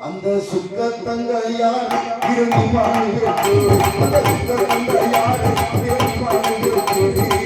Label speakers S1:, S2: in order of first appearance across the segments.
S1: அந்த சுக்க தங்கையார் அந்த சுக்க இருந்து மாநிலத்து அந்த சுக்க தங்கையார் யார் வாழ்ந்து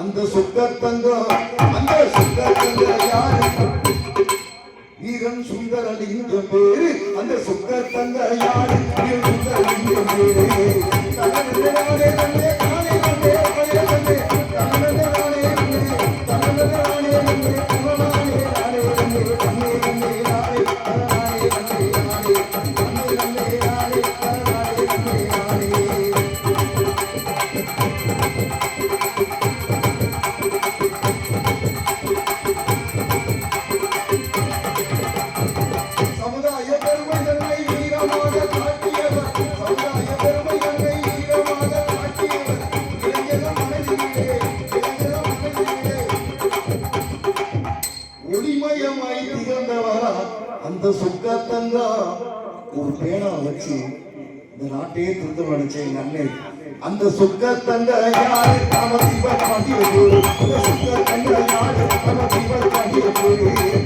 S1: அந்த சுக்கத்தங்கம் அந்த சுக்கத்தங்க யாரு? வீரன் சுந்தரலிங்க பேரு அந்த சுக்கத்தங்க யாரு? வீரன் என்ற பேரு. ஒளிமயமாய் திகழ்ந்தவரா? அந்த சுக்கத்தங்கா ஒரு பேனா வச்சு இந்த நாட்டையே திருத்தம் நினைச்சேன் எங்க அண்ணன் அந்த சுக்கத்தங்க யாரு? தம தீபம் காட்டியது அந்த சுக்கத்தங்க யாரு? நாம தீபம் காட்டியது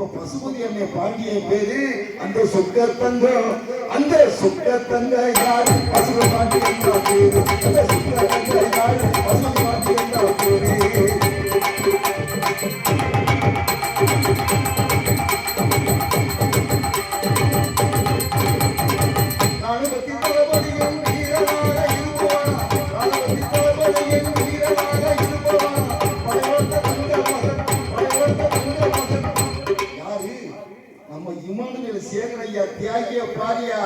S1: நம்ம பசுபதி அண்ணே பாண்டிய பேரு அந்த சொக்க தங்கம் அந்த சொக்க தங்க யாரு? பசுபதி பாண்டிய பேரு. அந்த சொக்க தங்க யாரு? பசுபதி பாண்டியன் தான் பேரு. ராணுவத்தின் தளபதியும் வீரனாக இருப்பான் நானும் பத்தி நம்ம சேகரையா தியாகிய பாரியா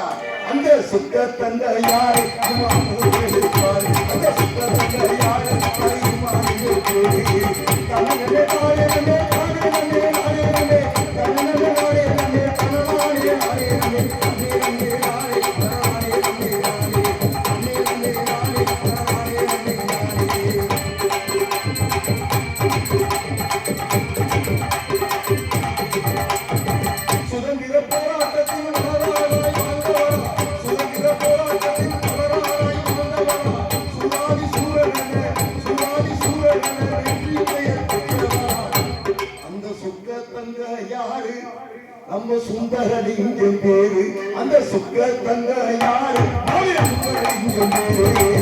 S1: அந்த சுத்த தந்தையார் அந்த சுத்த தந்தையார் யாரு தங்க யாரு? நம்ம சுந்தரலிங்கம் பேரு. அந்த சுக்க தங்க யாரு? சுந்தரலிங்கம் பேரு.